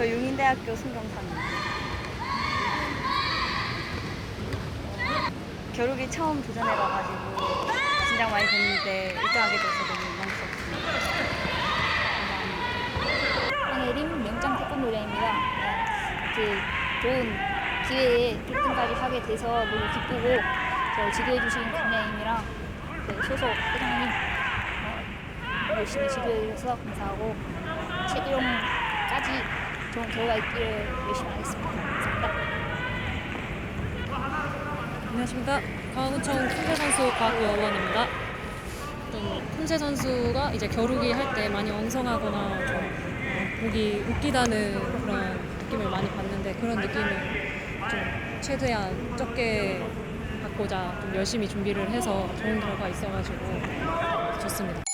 저 용인대학교 순경사입니다. 겨루기 처음 도전해봐가지고 긴장 많이 됐는데 1등하게 돼서 너무 영광스럽습니다. 감사합니다. 명장 태권도장입니다. 네, 이렇게 좋은 기회에 1등까지 하게 돼서 너무 기쁘고 저 지도해주신 감독님이랑 그 소속 회장님 어, 열심히 지도해주셔서 감사하고 최종까지 좋은 결과 있기를 열심히 하겠습니다. 감사합니다. 안녕하십니까. 강원청 쿤세 선수 박여원입니다. 좀 쿤세 선수가 이제 겨루기 할 때 많이 엉성하거나 좀 어, 보기 웃기다는 그런 느낌을 많이 받는데 그런 느낌을 좀 최대한 적게 받고자 좀 열심히 준비를 해서 좋은 결과 있어가지고 좋습니다.